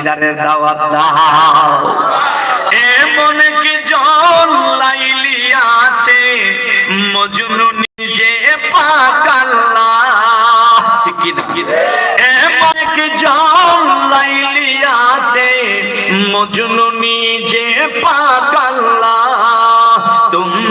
দিদারের দাওয়াত দাও এমন কি জন লাইলি আছে, মজনু নিজে পাকাল্লা? এমন লাইলি আছে নিজে পাকাল্লা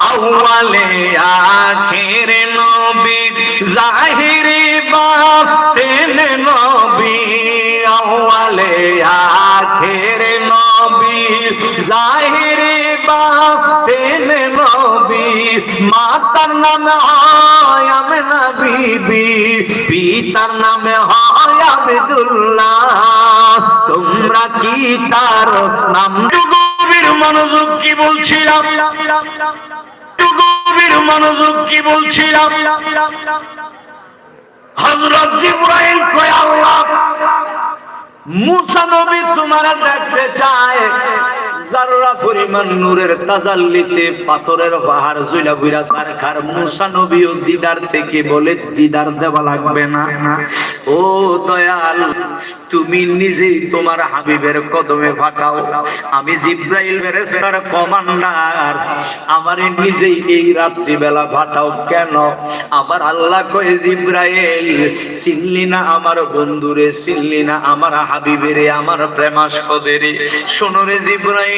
আউয়ালে আখিরে নবী, জাহিরি বাতিন নবী। আউয়ালে আখিরে নবী, জাহিরি বাতিন নবী। মাতার নাম হয় আমেনা বিবি, পিতার নামে হয় আব্দুল্লাহ। তোমরা কি তার নাম মনোযোগ কি বলছিলাম? টুকুবির মনোযোগ কি বলছিলাম? হজরত জিব্রাহিম কয়, আল্লাহ, মুসা নবী তোমার দেখতে চায় জাররা পরিমাণ নূরের তাজাল্লিতে পাথরের পাহাড় জুইলা বুইরা সারখার মুসা নবী ও দিদার থেকে বলে, দিদার দেওয়া লাগবে না। ও দয়াল, তুমি নিজেই তোমার হাবিবের কদমে ফাটাও। আমি জিব্রাইল ফেরেশতার কমান্ডার। আমারে নিজেই এই রাত্রি বেলা ফাটাও। কেন? আমার আল্লাহ কয়ে, জিব্রাইল, চিনলি না আমার বন্ধুরে, চিনলি না আমার হাবিবেরে, আমার প্রেমাস্পদেরে? শোনো রে জিব্রাইল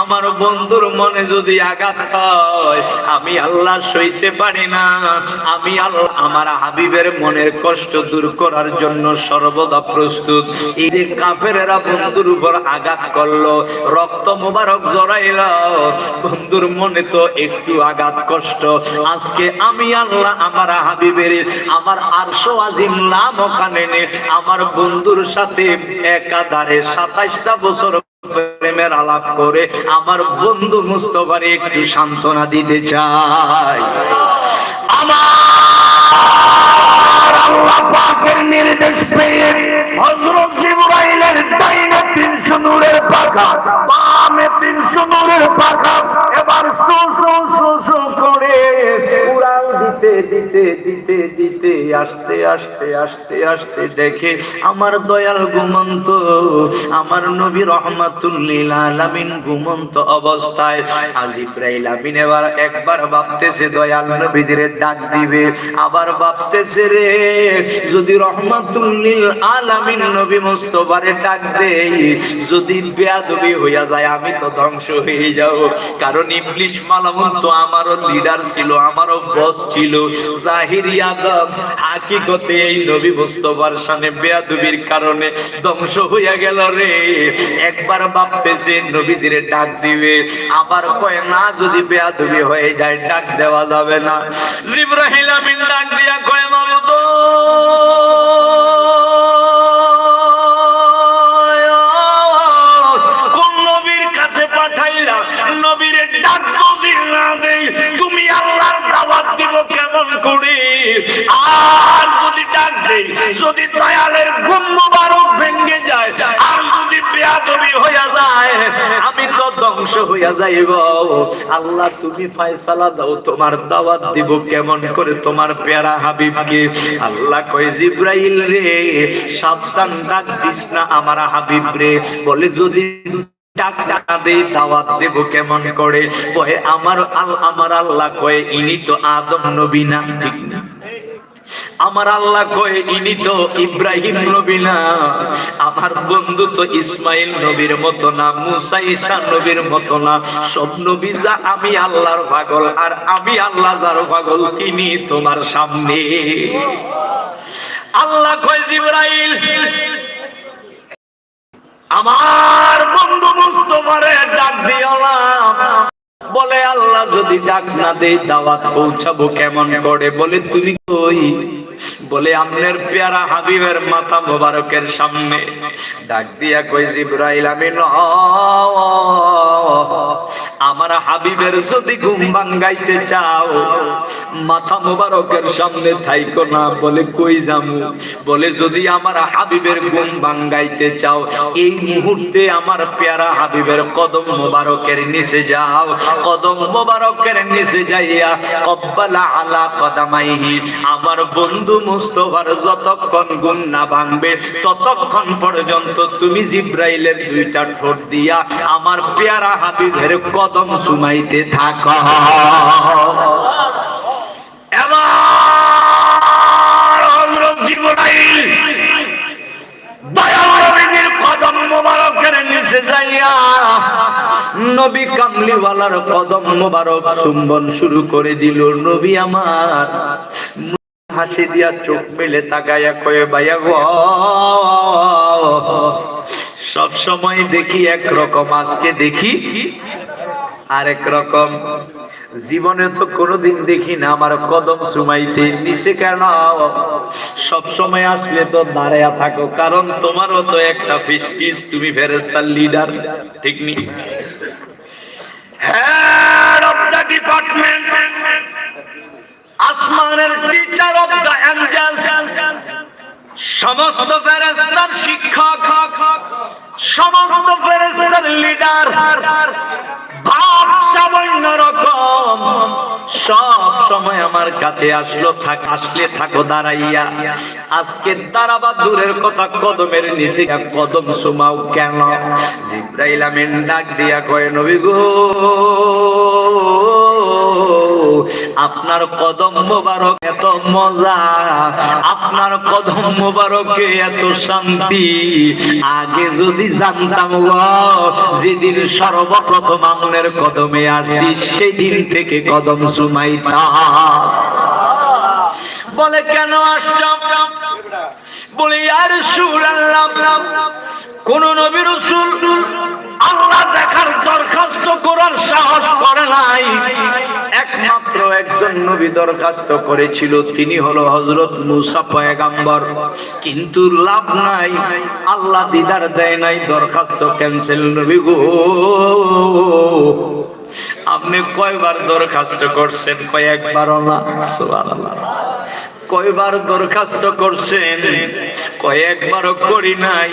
আমার বন্ধুর মনে যদি আঘাত হয়, আমি আল্লাহ সইতে পারি না। আমি আল্লাহ, আমার হাবিবের মনের কষ্ট দূর করার জন্য সর্বদা প্রস্তুত। এই যে কাফেরেরা বন্ধুর উপর আঘাত করল, রক্ত মোবারক জড়াইল, বন্ধুর মনে তো একটু আঘাত কষ্ট। আজকে আমি আল্লাহ, আমার হাবিবের, আমার আরশো আজিম লাম ওখানে আমার বন্ধুর সাথে একাধারে সাতাইশটা বছর প্রেমের আলাপ করে আমার বন্ধু মুস্তফারে একটু সান্ত্বনা দিতে চাই। আমার নির্দেশ পেয়ে হযরত জিবরাইলের ডাইনে 300 নূরের পাখা। বামে 300 নূরের পাখা। এবার সু সু করে উড়াল দিতে দিতে দিতে দিতে, আসতে আসতে আসতে আসতে দেখে আমার দয়াল ঘুমন্ত, আমার নবী রহমাতুল্লিল আলামিন ঘুমন্ত অবস্থায়। আজ ইব্রাহিম আমিন এবার একবার ভাবতেছে, দয়াল নবীজিরে ডাক দিবে। আবার ভাবতেছে রে, যদি রহমাতুল্লিল আলামিন নবী মুস্তফারে ডাক দেই যদি বেয়াদবি হইয়া যায়, আমি তো ধ্বংস হয়ে যাব। কারণ ইবলিশ মালামুন তো আমারও লিডার ছিল, আমারও বস ছিল। জাহিরি আদম হাকিকতে এই নবী মুস্তফার সামনে বেয়াদবির কারণে ধ্বংস হইয়া গেল রে। একবার ভাবতেছে, নবীজিরে ডাক দিবে। আবার কয়, না, যদি বেয়াদবি হয়ে যায়, ডাক দেওয়া যাবে না। জিব্রাহিল আমিন ডাক দিয়া কয়, মামুদ! আর যদি ডাক যদি দয়ালের ঘুম মুবারক ভেঙে যায়, আর যদি বেয়াদবি হইয়া যায়, আমি তো ধ্বংস হইয়া যাইব। আল্লাহ, তুমি দাও, তোমার দাওয়াত দিব কেমন করে? তোমার পেয়ারা হাবিবকে। আল্লাহ কয়, জিব্রাইল রে, সাবধান, ডাক দিস না আমার হাবিব রে। বলে, যদি কেমন করে? আমার আল্লাহ কয়ে, ইনি তো আদম নবী না। ঠিক আমার আল্লাহ কয়ে, ইনি তো ইব্রাহিম নবী না। আমার বন্ধু তো ইসমাইল নবীর মতো না, মুসা ঈসা নবীর মতো না। সব নবী যা, আমি আল্লাহর পাগল, আর আমি আল্লাহ যার পাগল, তিনি তোমার সামনে। আল্লাহ কয়, জিব্রাইল, আমার বন্ধু মুস্তফারে ডাক দিও না। বলে, আল্লাহ যদি ডাক না দেই দাওয়াত পৌঁছাবো কেমন করে? বলে, তুমি কই? বলে, আমনের পেয়ারা হাবিবের মাথা মোবারকের সামনে। ডাক দিয়া কই জিব্রাইল, আমি ন আমার হাবিবের যদি ঘুম ভাঙ্গাইতে চাও, মাথা মোবারকের সামনে থাইকো না। বলে, কই যামু? বলে, যদি আমার হাবিবের ঘুম ভাঙ্গাইতে চাও, এই মুহূর্তে আমার পেয়ারা হাবিবের কদম মোবারকের নিচে যাও। আমার বন্ধু মুস্তফার যতক্ষণ গুণ না ভাঙবে, ততক্ষণ পর্যন্ত তুমি জিব্রাইলের দুইটা ঠোঁট দিয়া আমার পেয়ারা হাবিবের কদম সুমাইতে থাক। এবার জিবরাইল কদম মোবারকের নিচে যাইয়া নবী কামলিওয়ালার কদম মোবারক চুম্বন শুরু করে দিল, নবী আমার। হাসি দিয়া চোখ মেলে তাকায়া কয়ে বাইয়া গো। সব সময় দেখি এক রকম আজকে দেখি আরেক রকম। জীবনে তো কোনোদিন দেখি না আমার কদম সুমাইতে। নিচে কেন? সব সময় আসলে তো দাঁড়ায়া থাকো, কারণ তোমারও তো একটা ফিস্টিস তুমি ফেরেস্তার লিডার ঠিক নি? হেড অফ দ্য ডিপার্টমেন্ট আসমানের টিচার অফ দ্য অ্যাঞ্জেলস সমস্ত ফেরেস্তার শিক্ষক সমস্ত ফেরেস্তার লিডার ভাব সামান্য রকম। সব সময় আমার কাছে আসলো, থাক, আসলে থাকো, দাঁড়াইয়া। আজকে দাঁড়াবা দূরের কথা, কদমের নিচে কদম সুমাও কেন? জিব্রাইল আমিন ডাক দিয়া কয়, নবী গো আপনার কদম মোবারক এত মজা, আপনার কদম মোবারকে এত শান্তি। আগে যদি জানতাম যেদিন সর্বপ্রথম আপনার কদমে আসি, সেদিন থেকে কদম সুমাইতা বলে, কেন আসলাম বলে, আর সুর আল্লাহ কোন নবী রসুল আল্লাহ দেখার দরখাস্ত করার সাহস করে নাই। একমাত্র একজন নবী দরখাস্ত করেছিল, তিনি হলো হজরত মুসা পয়গাম্বর। কিন্তু লাভ নাই, আল্লাহ দিদার দেয় নাই, দরখাস্ত ক্যান্সেল নবী গো, আপনি কয়বার দরখাস্ত করছেন, কয়েকবারও না কয়বার দরখাস্ত করছেন? কয়েকবারও করি নাই।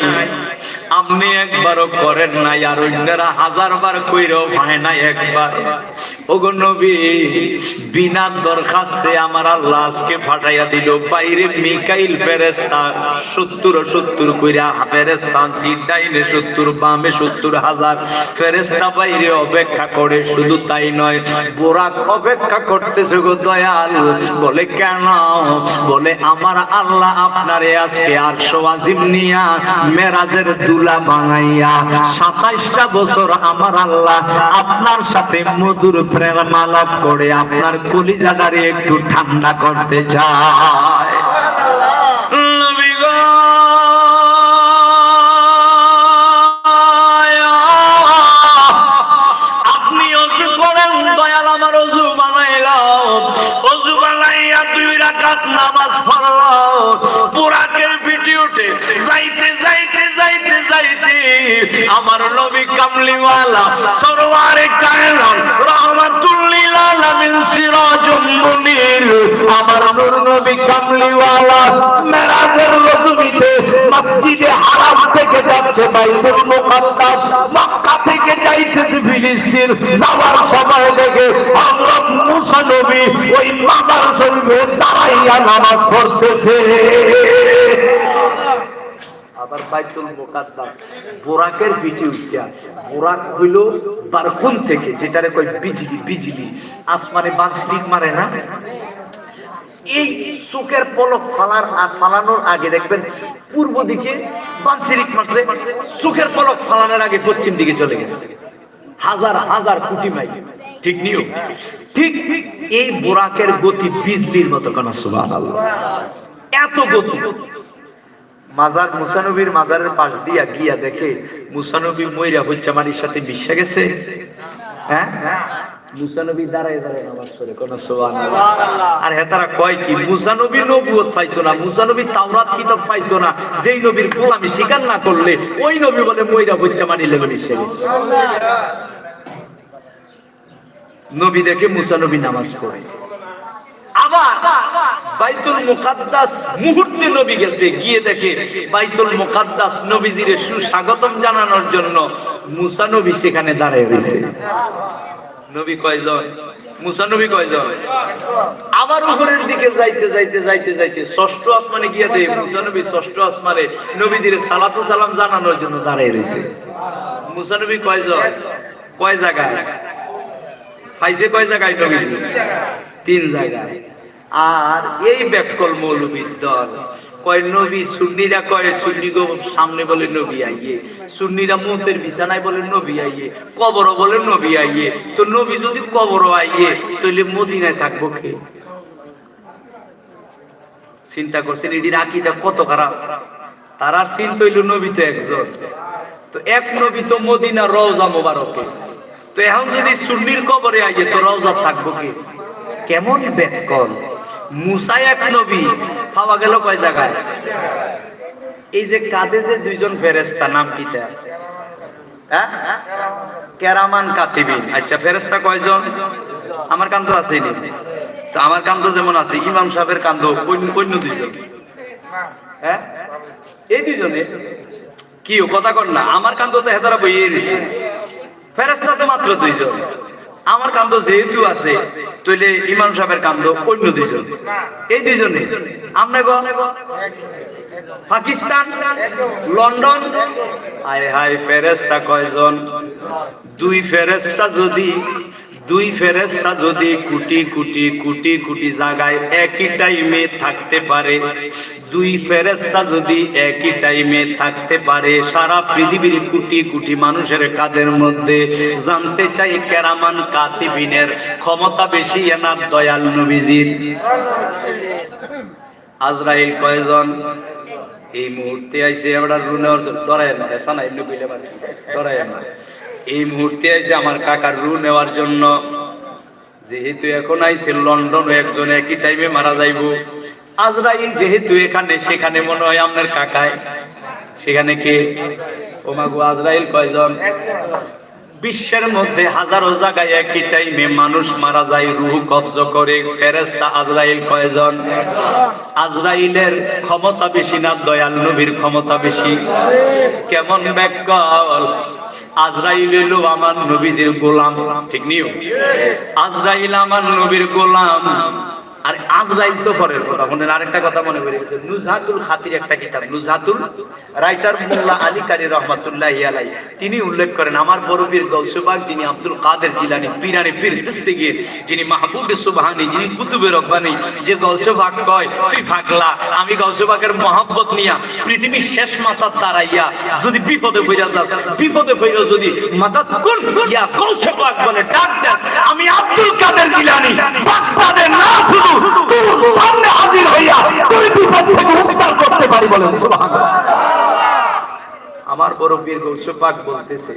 আপনি একবারও করেন নাই আর অন্যরা হাজার বার কইরেও পায় নাই একবার। ওগো বিনা দরখাস্তে আমার আল্লাহ ফাটাইয়া দিল। বাইরে মিকাইল ফেরেস্তা সত্তর সত্তর কইরা ফেরেস্তা সিট সত্তর, বামে সত্তর হাজার। ফেরেস্তা বাইরে অপেক্ষা করে, শুধু তাই নয়, বোরাক অপেক্ষা করতেছে গো দয়াল। বলে, কেন বলে, আমার আল্লাহ আপনারে আজকে আটশো আজিম নিয়া মেরাজের দুলা বানাইয়া সাতাইশটা বছর আমার আল্লাহ আপনার সাথে মধুর প্রেম করে আপনার কলিজাদারে একটু ঠান্ডা করতে চায়। আমার নবী কামলিওয়ালা সরওয়ারে কায়নাত রহমাতুল্লিল আলামিন সিরাজুম মুনির। আমার নূর নবী কামলিওয়ালা মেরাজের রজনীতে মসজিদে হারাম থেকে যাচ্ছে বাইতুল মুকাদ্দাস। মক্কা থেকে যাইতেছে ফিলিস্তিন। যাওয়ার সময় দেখে হযরত মুসা নবী ওই মাজার শরীফে দাঁড়াইয়া নামাজ পড়তেছে। এই ফালার ফালানোর আগে দেখবেন, পূর্ব দিকে বাঁশিরিক মারছে, চোখের পলক ফালানোর আগে পশ্চিম দিকে চলে গেছে। হাজার হাজার কোটি মাইল। ঠিক নিও ঠিক এই বোরাকের গতি বিজলির মতো কোন? সুবহানাল্লাহ। এত গতি। মাজার মুসানবীর মাজারের পাশ দিয়া গিয়া দেখে মুসানবী ময়রা হচ্ছে মারির সাথে মিশে গেছে। হ্যাঁ? মুসানবী দাঁড়ায় দাঁড়ায় নামাজ পড়ে কোন? আর হেতারা কয় কি মুসানবী নবুয়ত পাইতো না মুসানবী তাওরাত কিতাব পাইতো না যেই নবীর গোলামি স্বীকার না করলে ওই নবী বলে ময়রা মারি লেগে মিশে গেছে। নবী দেখে মুসা নবী নামাজ পড়ে। আবার বাইতুল মুকাদ্দাস মুহূর্তে নবী গেছে, গিয়ে দেখে বাইতুল মুকাদ্দাস সুস্বাগতম জানানোর জন্য মুসা নবী সেখানে রয়েছে। নবী কয়জন? কয়জন? আবার উপরের দিকে যাইতে যাইতে যাইতে যাইতে ষষ্ঠ আসমানে গিয়ে দেয় মুসা নবী ষষ্ঠ আসমানে নবীজিরে সালাতু সালাম জানানোর জন্য দাঁড়িয়ে রয়েছে। মুসা নবী কয়জন? কয় জায়গায়? পাইছে কয় জায়গায় নবী তিন জায়গায়। আর এই ব্যাকল মৌলবীর দল কয়, নবী, সুন্নিরা কয়, সুন্নি সামনে বলে নবী আইয়ে। সুন্নিরা মুতের বিছানায় বলে নবী আইয়ে। কবরও বলে নবী আইয়ে। তো নবী যদি কবরও আইয়ে তাহলে মদিনায় থাকব কে? চিন্তা করছেন এটির আকিটা কত খারাপ? তারার চিন্তা হইল নবী তো একজন। তো এক নবী তো মদিনা রওজা মোবারকে। তো এখন যদি সুন্নির কবরে আইয়ে তো রওজা থাকব কি? কেমন ব্যাকল মুসা এক নবী, পাওয়া গেল কয় জায়গায়? এই যে কাঁধে যে দুইজন ফেরেস্তা নাম কিটা হ্যাঁ? কেরামান কাতিবিন। আচ্ছা ফেরেস্তা কয়জন? আমার কান্ত আছে নি তো আমার কান্ত যেমন আছে, ইমাম সাহেবের কান্ত অন্য দুইজন। হ্যাঁ? এই দুইজনে কি কথা কর না, আমার কান্ত তো হেতারা বইয়ে দিছে। ফেরেস্তাতে মাত্র দুইজন। আমার কান্দ যেহেতু আছে তৈলে ইমাম সাহেবের কান্দ অন্য দুইজন। এই দুইজনে আমরা পাকিস্তান? লন্ডন? হায় হায় ফেরেস্তা কয়জন? দুই ফেরেস্তা যদি দুই ফেরেস্তা যদি কোটি কোটি কোটি কোটি জায়গায় একই টাইমে থাকতে পারে, দুই ফেরেস্তা যদি একই টাইমে থাকতে পারে, সারা পৃথিবীর কোটি কোটি মানুষের কাদের মধ্যে জানতে চাই কেরামান কাতিবিনের ক্ষমতা বেশি এনার দয়াল নবীজির। আজরাইল কয়জন? এই মুহূর্তে আইসে আমরা রুনে ডরায় না এসা না এমনি কইলে না এই মুহূর্তে আইসে আমার কাকার রু নেওয়ার জন্য। যেহেতু এখন আইসে লন্ডন একজন একই টাইমে মারা যাইব। আজরাইল যেহেতু এখানে, সেখানে মনে হয় আপনার কাকায়। সেখানে কে? ওমাগু আজরাইল কয়জন? বিশ্বের মধ্যে হাজারো জায়গায় একই টাইমে মানুষ মারা যায়, রুহ কবজ করে। ফেরেস্তা আজরাইল কয়জন? আজরাইলের ক্ষমতা বেশি না, দয়াল নবীর ক্ষমতা বেশি। কেমন ব্যাকল? আমার নবীজির গোলাম। ঠিক নিও আজরাইল আমার নবীর গোলাম। আর আজরাইল তো পরের কথা মনে আরেকটা কথা মনে করে নুজহাতুল খাতির একটা কিতাব, নুজহাতুল রাইটার মোল্লা আলী কারি রহমাতুল্লাহ আলাই তিনি উল্লেখ করেন, আমার বরবীর গৌসবাগ যিনি আব্দুল কাদের জিলানি, পিরানি পীর দস্তগীর যিনি মাহবুব সুবহানি, যিনি কুতুবে রব্বানি, যে গৌসবাগ কয়, তুই ভাগলা, আমি গৌসবাগের মহব্বত নিয়া পৃথিবীর শেষ মাথার দাঁড়াইয়া যদি বিপদে হইয়া যাস, বিপদে হইয়া যদি মাথা কোন ইয়া গৌসবাগ বলে ডাক আমি আব্দুল কাদের জিলানি বাগদাদের না শুধু সামনে হাজির হইয়া তুই বিপদ থেকে করতে পারি বলেন আমার বড় পীর গৌসব পাক বলতেছে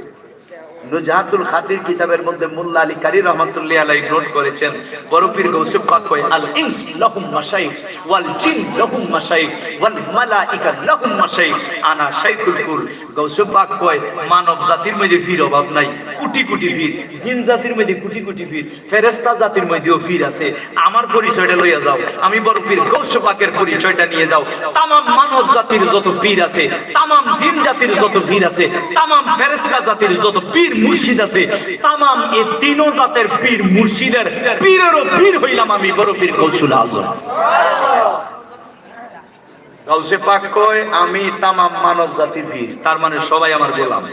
নুজাহাতুল খাতির কিতাবের মধ্যে মোল্লা আলী কারি রহমাতুল্লাহ আলাই নোট করেছেন, বড় পীর গৌসব পাক কয়, আল ইনস লাহুম মাশাইখ, ওয়াল জিন লাহুম মাশাইখ, ওয়াল মালাইকা লাহুম মাশাইখ। আনা শাইখুল কুল। গৌসব পাক কয়, মানব জাতির মধ্যে ভিড় অভাব নাই। কোটি কোটি ভিড়, জিন জাতির মধ্যে কোটি কোটি ভিড়, ফেরেশতা জাতির মধ্যেও ভিড় আছে। আমার পরিচয়টা লইয়া যাও, আমি বড় পীর গৌসব পাকের পরিচয়টা নিয়ে যাও। তামাম মানব জাতির যত ভিড় আছে, তামাম জিন জাতির যত ভিড় আছে, তামাম ফেরেশতা জাতির যত পীর মুর্শিদ আছে, তামাম এই তিনও জাতের পীর মুর্শিদের পীরেরও পীর হইলাম আমি, বড় পীর কৌশল আজম। গাউসে পাক কয়, আমি তামাম মানব জাতির পীর, তার মানে সবাই আমার গোলাম।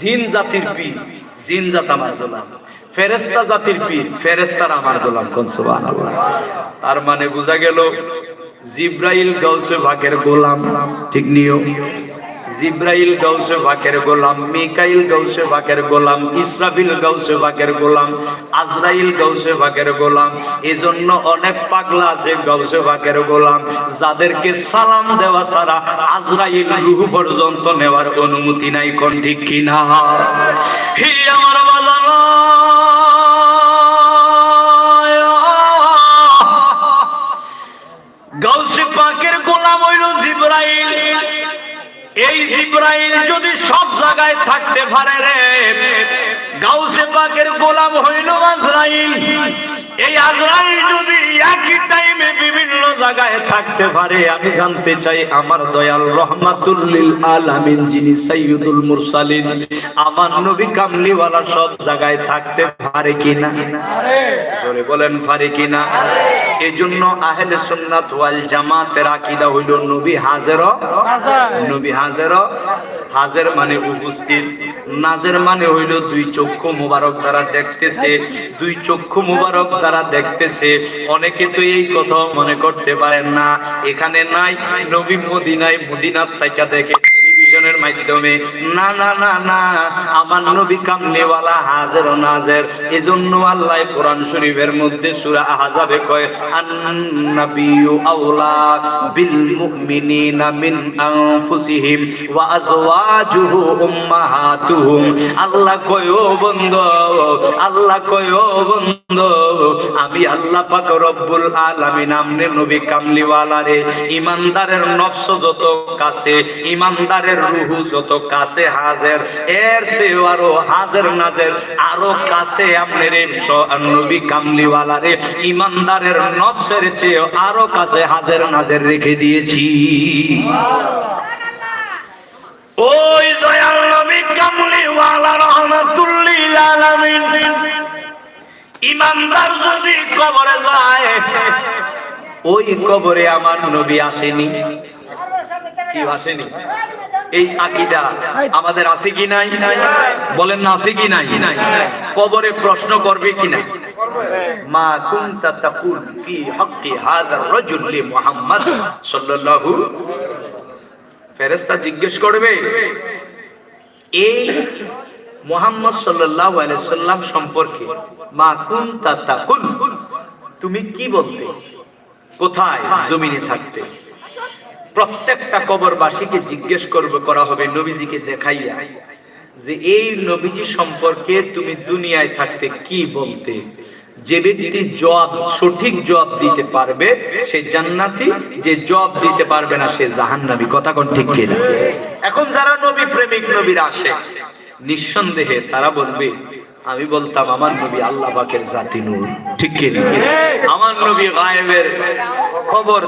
জিন জাতির পীর, জিন জাত আমার গোলাম। ফেরেস্তা জাতির পীর ফেরেস্তার আমার গোলাম কোন? সুবহানাল্লাহ। তার মানে বোঝা গেল জিব্রাইল গাউসে ভাগের গোলাম, ঠিক নিও জিব্রাইল গাউসে ভাগের গোলাম, মিকাইল গাউসে ভাগের গোলাম, ইসরাফিল গাউসে ভাগের গোলাম, আজরাইল গাউসে ভাগের গোলাম, এজন্য অনেক পাগলা আছে গাউসে ভাগের গোলাম। যাদেরকে সালাম দেওয়া ছাড়া আজরাইল রুহু পর্যন্ত নেওয়ার অনুমতি নাই, কোন ঠিক কিনা? হে আমার বাজানো। গাউসে পাকের গোলাম হইল জিব্রাইল। এই জিব্রাইল যদি সব জায়গায় থাকতে পারে রে গাউসে পাক পাকের গোলাম হইল আজরাইল। এই আজরাইল যদি একই টাইমে বিভিন্ন জায়গায় থাকতে পারে আমি জানতে চাই আমার দয়াল রহমাতুল্লিল আলামিন যিনি সাইয়্যিদুল মুরসালিন আমার নবী কামলিওয়ালা সব জায়গায় থাকতে পারে কিনা? জোরে বলেন পারে কিনা? এই জন্য আহলে সুন্নাত ওয়াল জামাতের আকীদা হইল নবী হাজের। নবী হাজের। হাজের মানে উপস্থিত। নাজের মানে হইল দুই চক্ষু মুবারক দ্বারা দেখতেছে। দুই চক্ষু মুবারক দ্বারা দেখতেছে। অনেকে তো এই কথা মনে করতে পারেন না। এখানে নাই নবী মদিনায় মদিনার তাইকা দেখে টেলিভিশনের মাধ্যমে। না না না না, আমার নবী কামনেওয়ালা হাজের ও নাজের। এজন্য আল্লাহ কোরআন শরীফের মধ্যে সূরা আহজাবে কয়, আন্নাবিয়্যু আওলা বিল মুমিনিনা মিন আনফুসিহিম ওয়া আজওয়াজুহু উম্মাহাতুহুম। আল্লাহ কয়, ও বন্ধু, আল্লাহ কয়, ও বন্ধু আমি আল্লাহ পাক রব্বুল আলামিন আমনে নবী কামলিওয়ালা রে। ইমানদারের নফস যত কাছে, ইমানদারের রুহু যত কাছে হাজের, এর চেয়েও আরও হাজের নাজের আরও কাছে আপনার নবী কামলিওয়ালা রে। ইমানদারের নফসের চেয়ে আরও কাছে হাজের নাজের রেখে দিয়েছি। ওই দয়াল নবী কামলিওয়ালা রহমাতুল্লিল আলামিন। ইমানদার যদি কবরে যায়, ওই কবরে আমার নবী আসেনি। কি আসেনি? এই আকিদা আমাদের আছে কি নাই? বলেন না, আছে কি নাই? কবরে প্রশ্ন করবে কি না? মা কুনতা তাকুল ফি হাক্কি হাযার রাজুল লি মুহাম্মদ সাল্লাল্লাহু ফেরেশতা জিজ্ঞেস করবে, এই মোহাম্মদ সাল্লাম সম্পর্কে, মা কুনতা তাকুল তুমি কি বলতে? কোথায় জমিনে থাকতে? প্রত্যেকটা কবরবাসীকে জিজ্ঞেস করবে, করা হবে নবীজিকে দেখাইয়া, যে এই নবীজি সম্পর্কে তুমি দুনিয়ায় থাকতে কি বলতে? যে ব্যক্তি জবাব, সঠিক জবাব দিতে পারবে, সে জান্নাতি, যে জবাব দিতে পারবে না, সে জাহান্নাবি কথা কোন ঠিক কিনা? এখন যারা নবী প্রেমিক, নবীর আসে নিঃসন্দেহে তারা বলবে আমি বলতাম আমার নবী আল্লাহ পাকের জাতি নূর। ঠিক আমার নবী গায়েবের খবর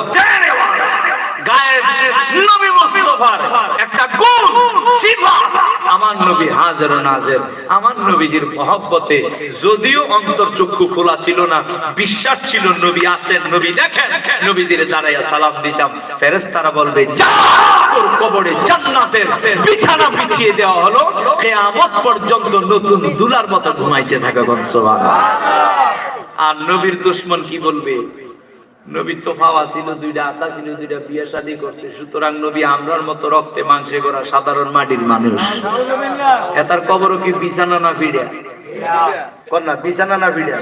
ফেরেশতারা বলবে কবরে জান্নাতের বিছানা দেওয়া হলো পর্যন্ত নতুন দুলার মতো ঘুমাইতে থাকে আর নবীর দুশমন কি বলবে? নবী তো পাওয়া ছিল দুইটা, আতা ছিল দুইটা, বিয়ে শাদী করছে। সুতরাং নবী আমরার মতো রক্তে মাংসে করা সাধারণ মাটির মানুষ। এটার কবরও কি বিছানা না ভিড়া কন্যা, বিছানা না ভিড়া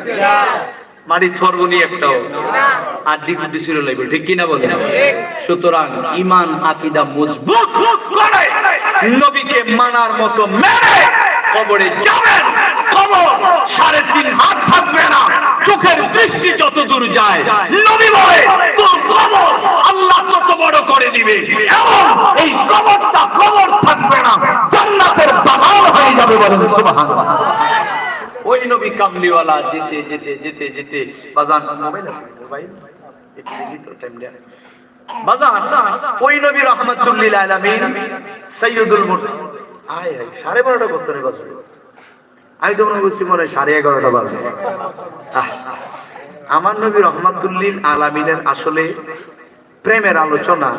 মাটির থরবনি একটাও। আর ছিল লাগবে, ঠিক কিনা বলে? সুতরাং ইমান, আকিদা মজবুত করে নবীকে মানার মতো মেনে কবরে যাবেন। কবর সাড়ে তিন হাত থাকবে না। চোখের দৃষ্টি যত দূর যায়, নবী বলে, তোর কবর আল্লাহ তত বড় করে দিবে। এবং এই কবরটা কবর থাকবে না, জান্নাতের বাগান হয়ে যাবে বলেন, সুবহানাল্লাহ। ওই নবী কামলিওয়ালা যেতে যেতে যেতে যেতে, বাজান, মোবাইল মোবাইল? একটু সাড়ে বারোটা করতে বাজবে আমি তো মনে করছি মনে হয় সাড়ে এগারোটা আহ। আমার নবী রহমাতুল্লিল আলামিনের আসলে প্রেমের আলোচনা।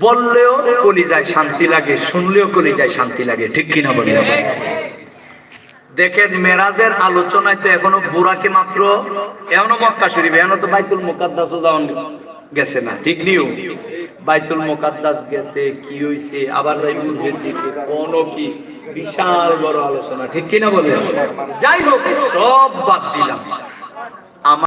বললেও কলিজায় শান্তি লাগে, শুনলেও কলিজায় শান্তি লাগে। ঠিক কিনা বলি? দেখেন, মেরাজের আলোচনায় তো এখনও বুড়াকে মাত্র, এখনও মক্কা শরীফ, এখনও তো বাইতুল মুকাদ্দাসও যাওয়ান গেছে না। ঠিক নিও? বাইতুল মুকাদ্দাস গেছে, কি হইছে? আবার কোন কি? বিশাল বড় আলোচনা ঠিক কিনা বলে যাই হোক সব বাদ দিলাম।